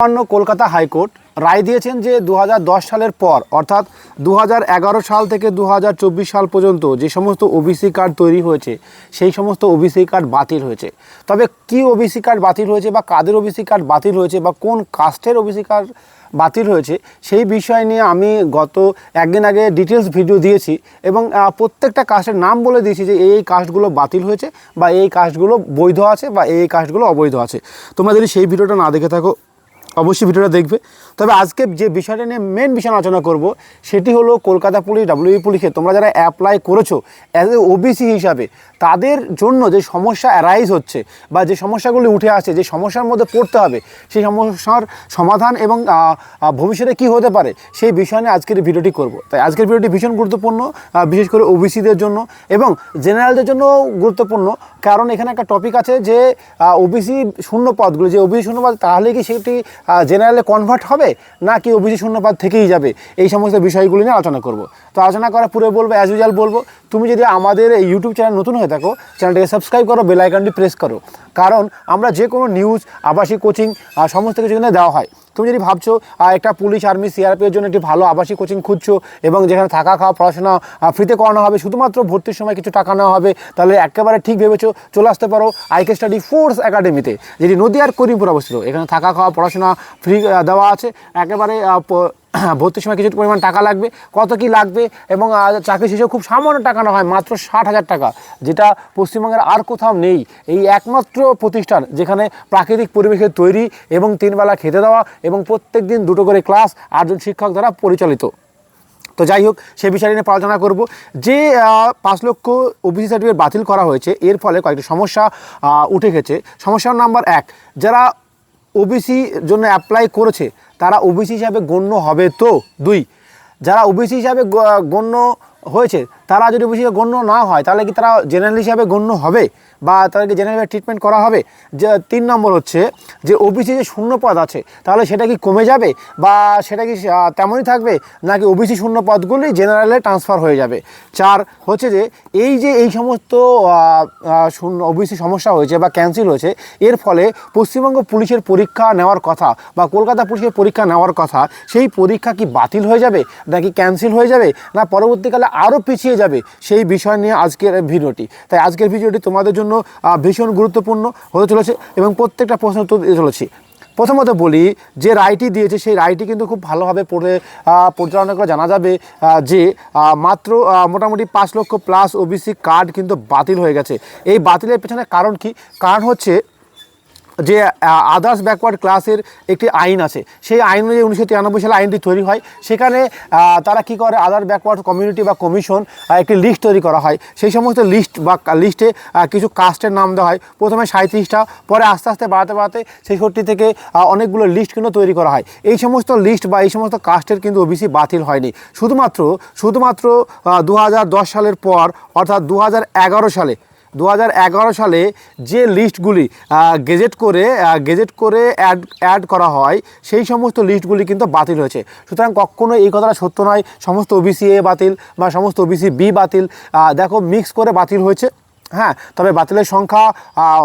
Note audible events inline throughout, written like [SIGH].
মহামান্য কলকাতা হাইকোর্ট রায় দিয়েছেন যে দু হাজার দশ সালের পর, অর্থাৎ দু হাজার এগারো সাল থেকে দু হাজার চব্বিশ সাল পর্যন্ত যে সমস্ত ওবিসি কার্ড তৈরি হয়েছে, সেই সমস্ত ওবিসি কার্ড বাতিল হয়েছে। তবে কি ওবিসি কার্ড বাতিল হয়েছে বা কাদের ওবিসি কার্ড বাতিল হয়েছে বা কোন কাস্টের ওবিসি কার্ড বাতিল হয়েছে, সেই বিষয় নিয়ে আমি গত একদিন আগে ডিটেলস ভিডিও দিয়েছি এবং প্রত্যেকটা কাস্টের নাম বলে দিয়েছি যে এই কাস্টগুলো বাতিল হয়েছে বা এই কাস্টগুলো বৈধ আছে বা এই কাস্টগুলো অবৈধ আছে। তোমরা যদি সেই ভিডিওটা না দেখে থাকো অবশ্যই ভিডিওটা দেখবে। তবে আজকে যে বিষয়টা নিয়ে মেন বিষয় আলোচনা করব, সেটি হলো কলকাতা পুলিশ ডাব্লিউবি পুলিশে তোমরা যারা অ্যাপ্লাই করেছ অ্যাজ এ ওবিসি হিসাবে তাদের জন্য যে সমস্যা অ্যারাইজ হচ্ছে বা যে সমস্যাগুলি উঠে আসছে, যে সমস্যার মধ্যে পড়তে হবে, সেই সমস্যার সমাধান এবং ভবিষ্যতে কি হতে পারে, সেই বিষয় নিয়ে আজকের ভিডিওটি করব। তাই আজকের ভিডিওটি ভীষণ গুরুত্বপূর্ণ বিশেষ করে ওবিসিদের জন্য এবং জেনারেলদের জন্য গুরুত্বপূর্ণ। কারণ এখানে একটা টপিক আছে যে ওবিসি শূন্য পদগুলো যে ওবিসি শূন্য পদ তাহলে কি সেটি জেনারেলে কনভার্ট হবে না কি ওবিসি শূন্য পদ থেকেই যাবে? এই সমস্ত বিষয়গুলি নিয়ে আলোচনা করব। তো আলোচনা করা পুরো বলব অ্যাজ ইউজুয়াল বলব, তুমি যদি আমাদের ইউটিউব চ্যানেল নতুন হয়ে থাকো চ্যানেলটাকে সাবস্ক্রাইব করো বেল আইকনটি প্রেস করো। কারণ আমরা যে কোনো নিউজ আবাসিক কোচিং সমস্ত কিছু এখানে দেওয়া হয়। তুমি যদি ভাবছ একটা পুলিশ আর্মি সিআরপির জন্য একটি ভালো আবাসিক কোচিং খুঁজছো এবং যেখানে থাকা খাওয়া, পড়াশোনা ফ্রিতে করানো হবে, শুধুমাত্র ভর্তির সময় কিছু টাকা নেওয়া হবে, তাহলে একেবারে ঠিক ভেবেছো, চলে আসতে পারো আইকে স্টাডি ফোর্স একাডেমিতে যেটি নদীয়ার করিমপুর অবস্থিত। এখানে থাকা খাওয়া, পড়াশোনা ফ্রি দেওয়া আছে। একেবারে ভর্তির সময় কিছু পরিমাণ টাকা লাগবে, কত কি লাগবে, এবং চাকরি শেষেও খুব সামান্য টাকা না হয়, মাত্র ষাট হাজার টাকা, যেটা পশ্চিমবঙ্গের আর কোথাও নেই। এই একমাত্র প্রতিষ্ঠান যেখানে প্রাকৃতিক পরিবেশে তৈরি এবং তিনবেলা খেতে দেওয়া এবং প্রত্যেক দিন দুটো করে ক্লাস আটজন শিক্ষক দ্বারা পরিচালিত। তো যাই হোক, সে বিষয় নিয়ে আলোচনা করব। যে পাঁচ লক্ষ ওবিসি সার্টিফিকেট বাতিল করা হয়েছে, এর ফলে কয়েকটি সমস্যা উঠে গেছে। সমস্যা নাম্বার এক, যারা ওবিসি জন্য অ্যাপ্লাই করেছে, তারা ওবিসি হিসাবে গণ্য হবে তো? দুই, যারা ওবিসি হিসাবে গণ্য হয়েছে, তারা যদি ওবিসি গণ্য না হয়, তাহলে কি তারা জেনারেল হিসাবে গণ্য হবে? বা তাদেরকে জেনারেল ট্রিটমেন্ট করা হবে, যে তিন নম্বর হচ্ছে যে ওবিসি যে শূন্য পদ আছে, তাহলে সেটা কি কমে যাবে বা সেটা কি তেমনই থাকবে? নাকি ওবিসি শূন্য পদগুলি জেনারেলে ট্রান্সফার হয়ে যাবে? চার হচ্ছে যে এই যে এই সমস্ত শূন্য ওবিসি সমস্যা হয়েছে বা ক্যান্সেল হয়েছে, এর ফলে পশ্চিমবঙ্গ পুলিশের পরীক্ষা নেওয়ার কথা বা কলকাতা পুলিশের পরীক্ষা নেওয়ার কথা, সেই পরীক্ষা কি বাতিল হয়ে যাবে নাকি ক্যান্সেল হয়ে যাবে না পরবর্তীকালে আরও পিছিয়ে যাবে? সেই বিষয় নিয়ে আজকের ভিডিওটি। তাই আজকের ভিডিওটি তোমাদের জন্য আহ, ভীষণ গুরুত্বপূর্ণ হতে চলেছে এবং প্রত্যেকটা প্রশ্ন উত্তর দিতে চলেছি। প্রথমত বলি যে রায়টি দিয়েছে সেই রায়টি কিন্তু খুব ভালোভাবে পড়ে পরিচালনা করে জানা যাবে যে মাত্র মোটামুটি পাঁচ লক্ষ প্লাস ওবিসি কার্ড কিন্তু বাতিল হয়ে গেছে। এই বাতিলের পেছনে কারণ কি? কারণ হচ্ছে যে আদার্স ব্যাকওয়ার্ড ক্লাসের একটি আইন আছে। সেই আইন অনুযায়ী উনিশশো তিরানব্বই সালে আইনটি তৈরি হয়। সেখানে তারা কি করে? আদার ব্যাকওয়ার্ড কমিউনিটি বা কমিশন একটি লিস্ট তৈরি করা হয়। সেই সমস্ত লিস্ট বা লিস্টে কিছু কাস্টের নাম দেওয়া হয়। প্রথমে সাঁত্রিশটা পরে আস্তে আস্তে বাড়াতে বাড়াতে ছেষট্টি থেকে অনেকগুলো লিস্ট কিন্তু তৈরি করা হয়। এই সমস্ত লিস্ট বা এই সমস্ত কাস্টের কিন্তু ওবিসি বাতিল হয়নি। শুধুমাত্র শুধুমাত্র দু হাজার দশ সালের পর, অর্থাৎ দু হাজার এগারো সালে দু হাজার এগারো সালে যে লিস্টগুলি গেজেট করে গেজেট করে অ্যাড অ্যাড করা হয়, সেই সমস্ত লিস্টগুলি কিন্তু বাতিল হয়েছে। সুতরাং কখনো এই কথাটা সত্য নয়, সমস্ত ওবিসি এ বাতিল বা সমস্ত ওবিসি বি বাতিল। দেখো মিক্স করে বাতিল হয়েছে। হ্যাঁ তবে বাতিলের সংখ্যা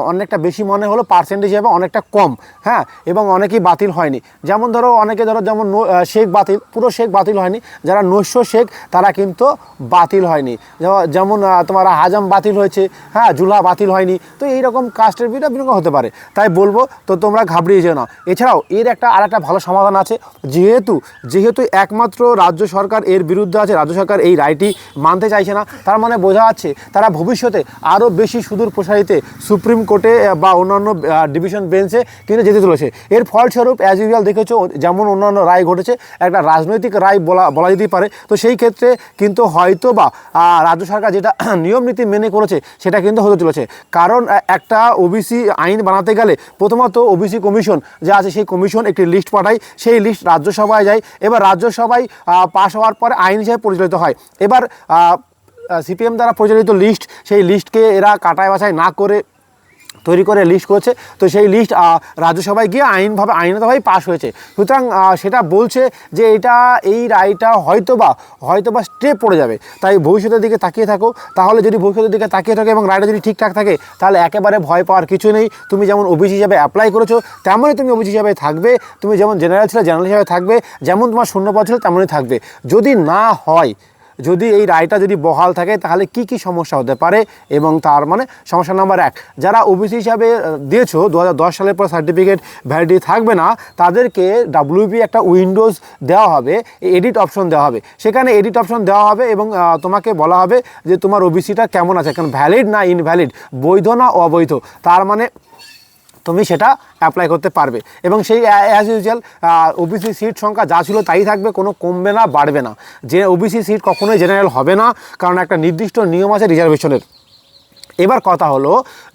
অনেকটা বেশি মনে হলো পার্সেন্টেজ হিসাবে অনেকটা কম হ্যাঁ এবং অনেকেই বাতিল হয়নি। যেমন ধরো, অনেকে ধরো, যেমন শেখ বাতিল, পুরো শেখ বাতিল হয়নি, যারা নৈশ শেখ, তারা কিন্তু বাতিল হয়নি। যেমন- যেমন তোমার হাজাম বাতিল হয়েছে হ্যাঁ জুলা বাতিল হয়নি, তো এইরকম কাস্টের বিটা বিভিন্ন হতে পারে। তাই বলব, তো তোমরা ঘাবড়িয়ে যেও না। এছাড়াও, এর একটা আর একটা ভালো সমাধান আছে, যেহেতু যেহেতু একমাত্র রাজ্য সরকার এর বিরুদ্ধে আছে, রাজ্য সরকার এই রায়টি মানতে চাইছে না, তার মানে বোঝা যাচ্ছে, তারা ভবিষ্যতে আরও বেশি সুদূর প্রসারিতে সুপ্রিম কোর্টে বা অন্যান্য ডিভিশন বেঞ্চে কিন্তু যেতে চলেছে। এর ফলস্বরূপ অ্যাজ ইউজুয়াল দেখেছ, যেমন অন্যান্য রায় ঘটেছে, একটা রাজনৈতিক রায় বলা বলা যেতেই পারে। তো সেই ক্ষেত্রে কিন্তু হয়তো বা রাজ্য সরকার যেটা [CLEARS THROAT] নিয়ম নীতি মেনে করেছে, সেটা কিন্তু হতে চলেছে। কারণ একটা ওবিসি আইন বানাতে গেলে প্রথমত ওবিসি কমিশন যা আছে, সেই কমিশন একটি লিস্ট পাঠায়। সেই লিস্ট রাজ্যসভায় যায়। এবার রাজ্যসভায় পাশ হওয়ার পরে আইন হিসেবে পরিচালিত হয়। এবার সিপিএম দ্বারা প্রচলিত লিস্ট সেই লিস্টকে এরা কাটায় বাছাই না করে তৈরি করে লিস্ট করেছে। তো সেই লিস্ট রাজ্যসভায় গিয়ে আইনভাবে আইনতভাবেই পাশ হয়েছে। সুতরাং সেটা বলছে যে এটা, এই রায়টা হয়তোবা হয়তোবা স্টে পড়ে যাবে। তাই ভবিষ্যতের দিকে তাকিয়ে থাকো। তাহলে যদি ভবিষ্যতের দিকে তাকিয়ে থাকো এবং রায়টা যদি ঠিকঠাক থাকে, তাহলে একেবারে ভয় পাওয়ার কিছু নেই। তুমি যেমন ওবিসি হিসাবে অ্যাপ্লাই করেছ, তেমনই তুমি ওবিসি হিসাবে থাকবে। তুমি যেমন জেনারেল ছিল জেনারেল হিসাবে থাকবে। যেমন তোমার শূন্যপদ ছিল, তেমনই থাকবে। যদি না হয় যদি এই রায়টা যদি বহাল থাকে, তাহলে কি কি সমস্যা হতে পারে? এবং তার মানে সমস্যা নাম্বার এক, যারা ওবিসি হিসাবে দিয়েছ দু হাজার দশ সালের পর সার্টিফিকেট ভ্যালিডিটি থাকবে না, তাদেরকে ডাব্লিউপি একটা উইন্ডোজ দেওয়া হবে এডিট অপশন দেওয়া হবে। সেখানে এডিট অপশন দেওয়া হবে এবং তোমাকে বলা হবে যে তোমার ওবিসিটা কেমন আছে, কারণ ভ্যালিড না ইনভ্যালিড বৈধ না অবৈধ। তার মানে তুমি সেটা অ্যাপ্লাই করতে পারবে। এবং সেই অ্যাজ ইউজুয়াল ওবিসি সিট সংখ্যা যা ছিল তাই থাকবে, কোনো কমবে না, বাড়বে না। যে ওবিসি সিট কখনোই জেনারেল হবে না, কারণ একটা নির্দিষ্ট নিয়ম আছে রিজার্ভেশনের এবার কথা হলো,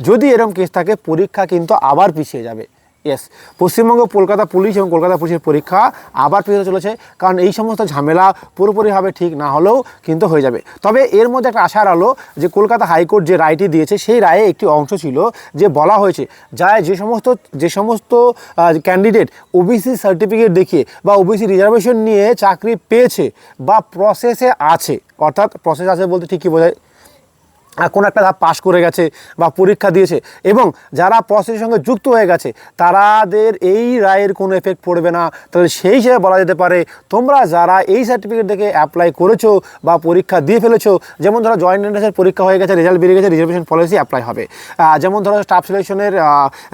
যদি এরম কেস থাকে, পরীক্ষা কিন্তু আবার পিছিয়ে যাবে। ইয়েস পশ্চিমবঙ্গ, কলকাতা পুলিশ এবং কলকাতা পুলিশের পরীক্ষা আবার পিছিয়ে চলেছে। কারণ এই সমস্ত ঝামেলা পুরোপুরিভাবে ঠিক না হলেও কিন্তু হয়ে যাবে। তবে এর মধ্যে একটা আশার আলো যে কলকাতা হাইকোর্ট যে রায়টি দিয়েছে, সেই রায়ে একটি অংশ ছিল যে বলা হয়েছে যা যে সমস্ত যে সমস্ত ক্যান্ডিডেট ওবিসি সার্টিফিকেট দেখিয়ে বা ওবিসি রিজার্ভেশন নিয়ে চাকরি পেয়েছে বা প্রসেসে আছে, অর্থাৎ প্রসেস আছে বলতে ঠিকই বোঝায় কোনো একটা ধাপ পাশ করে গেছে বা পরীক্ষা দিয়েছে এবং যারা প্রসেসের সঙ্গে যুক্ত হয়ে গেছে তাদের এই রায়ের কোনো এফেক্ট পড়বে না। তাহলে সেই হিসেবে বলা যেতে পারে, তোমরা যারা এই সার্টিফিকেট দেখে অ্যাপ্লাই করেছ বা পরীক্ষা দিয়ে ফেলেছো, যেমন ধরো জয়েন্ট এন্ট্রান্সের পরীক্ষা হয়ে গেছে রেজাল্ট বেরিয়ে গেছে রিজার্ভেশন পলিসি অ্যাপ্লাই হবে। যেমন ধরো স্টাফ সিলেকশনের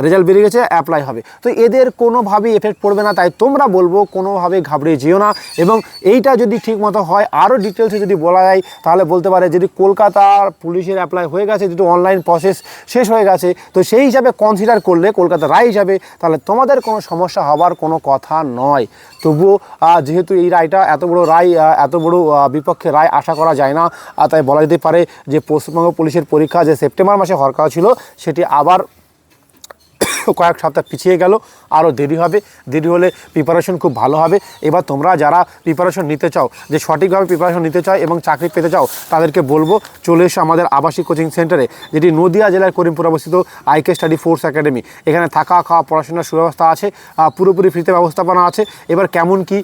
রেজাল্ট বেরিয়ে গেছে অ্যাপ্লাই হবে। তো এদের কোনোভাবেই এফেক্ট পড়বে না, তাই তোমরা বলব কোনোভাবে ঘাবড়িয়ে যেও না এবং এইটা যদি ঠিক মতো হয় আরও ডিটেলসে যদি বলা যায়, তাহলে বলতে পারে যদি কলকাতার পুলিশের অ্যাপ্লাই হয়ে গেছে, যেহেতু অনলাইন প্রসেস শেষ হয়ে গেছে, তো সেই হিসাবে কনসিডার করলে কলকাতা রায় যাবে তাহলে তোমাদের কোনো সমস্যা হওয়ার কোনো কথা নয়। তবুও যেহেতু এই রায়টা এত বড় রায় এত বড় বিপক্ষে রায় আশা করা যায় না তাই বলা যেতে পারে যে পশ্চিমবঙ্গ পুলিশের পরীক্ষা যে সেপ্টেম্বর মাসে হওয়ার কথা ছিল, সেটি আবার কয়েক সপ্তাহ পিছিয়ে গেল আরও দেরি হবে, দেরি হলে প্রিপারেশন খুব ভালো হবে। এবার তোমরা যারা প্রিপারেশন নিতে চাও, যে সঠিকভাবে প্রিপারেশন নিতে চাও এবং চাকরি পেতে চাও, তাদেরকে বলব, চলে এসো আমাদের আবাসিক কোচিং সেন্টারে, যেটি নদিয়া জেলার করিমপুর অবস্থিত আইকে স্টাডি ফোর্স একাডেমি এখানে থাকা, খাওয়া, পড়াশোনার সুব্যবস্থা আছে পুরোপুরি ফ্রিতে ব্যবস্থাপনা আছে। এবার কেমন কি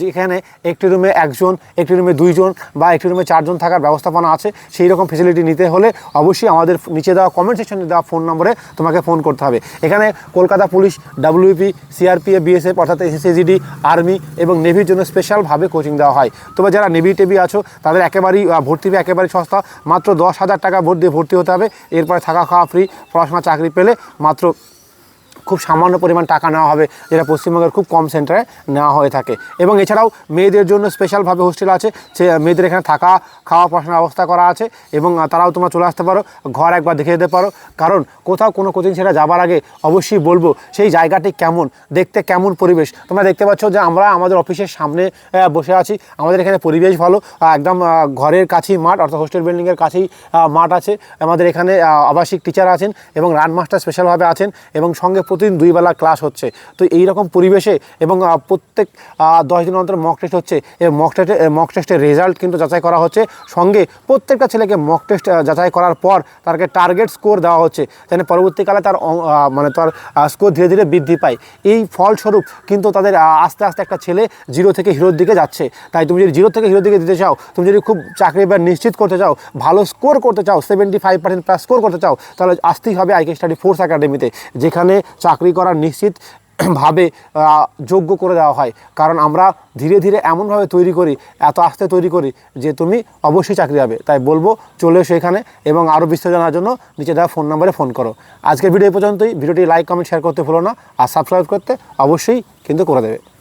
যেখানে একটি রুমে একজন, একটি রুমে দুইজন বা একটি রুমে চারজন থাকার ব্যবস্থাপনা আছে সেই রকম ফেসিলিটি নিতে হলে অবশ্যই আমাদের নিচে দেওয়া কমেন্ট সেকশনে দেওয়া ফোন নম্বরে তোমাকে ফোন করতে হবে। এখানে Kolkata police WP CRPF BSF অর্থাৎ এসএসএজিডি আর্মি এবং নেভির জন্য স্পেশালভাবে কোচিং দেওয়া হয়। তবে যারা নেভি টেভি আছো, তাদের একেবারেই ভর্তি ফি একেবারেই সস্তা। মাত্র দশ হাজার টাকা ভোট দিয়ে ভর্তি হতে হবে। এরপরে থাকা খাওয়া ফ্রি পড়াশোনা চাকরি পেলে মাত্র খুব সামান্য পরিমাণ টাকা নেওয়া হবে, যেটা পশ্চিমবঙ্গের খুব কম সেন্টারে নেওয়া হয়ে থাকে। এবং এছাড়াও মেয়েদের জন্য স্পেশালভাবে হোস্টেল আছে, সে মেয়েদের এখানে থাকা, খাওয়া, পড়াশোনার ব্যবস্থা করা আছে এবং তারাও তোমরা চলে আসতে পারো, ঘর একবার দেখে যেতে পারো। কারণ কোথাও কোনো কোচিং সেন্টার যাবার আগে অবশ্যই বলব, সেই জায়গাটি কেমন, দেখতে কেমন পরিবেশ? তোমরা দেখতে পাচ্ছ যে আমরা আমাদের অফিসের সামনে বসে আছি। আমাদের এখানে পরিবেশ ভালো একদম ঘরের কাছেই মাঠ, অর্থাৎ হোস্টেল বিল্ডিংয়ের কাছেই মাঠ আছে। আমাদের এখানে আবাসিক টিচার আছেন এবং রান মাস্টার স্পেশালভাবে আছেন এবং সঙ্গে প্রতিদিন দুই বেলা ক্লাস হচ্ছে। তো এই রকম পরিবেশে এবং প্রত্যেক দশ দিন অন্তর মক টেস্ট হচ্ছে এবং মক টেস্টে মক টেস্টের রেজাল্ট কিন্তু যাচাই করা হচ্ছে। সঙ্গে প্রত্যেকটা ছেলেকে মক টেস্ট যাচাই করার পর তাকে টার্গেট স্কোর দেওয়া হচ্ছে। যেন পরবর্তীকালে তার মানে তার স্কোর ধীরে ধীরে বৃদ্ধি পায়। এই ফলস্বরূপ কিন্তু তাদের আস্তে আস্তে একটা ছেলে জিরো থেকে হিরোর দিকে যাচ্ছে। তাই তুমি যদি জিরো থেকে হিরোর দিকে দিতে চাও, তুমি যদি খুব চাকরি বা নিশ্চিত করতে চাও, ভালো স্কোর করতে চাও seventy five percent plus score করতে চাও, তাহলে আসতেই হবে আইকে স্টাডি ফোর্স একাডেমিতে যেখানে চাকরি করার নিশ্চিত [CLEARS THROAT] ভাবে যোগ্য করে দেওয়া হয়। কারণ আমরা ধীরে ধীরে এমনভাবে তৈরি করি, এত আস্তে তৈরি করি যে তুমি অবশ্যই চাকরি পাবে। তাই বলব, চলে এসো এখানে এবং আরও বিস্তারিত জানার জন্য নিচে দেওয়া ফোন নাম্বারে ফোন করো। আজকের ভিডিও পর্যন্তই। ভিডিওটি লাইক, কমেন্ট শেয়ার করতে ভুলো না। আর সাবস্ক্রাইব করতে অবশ্যই কিন্তু করে দেবে।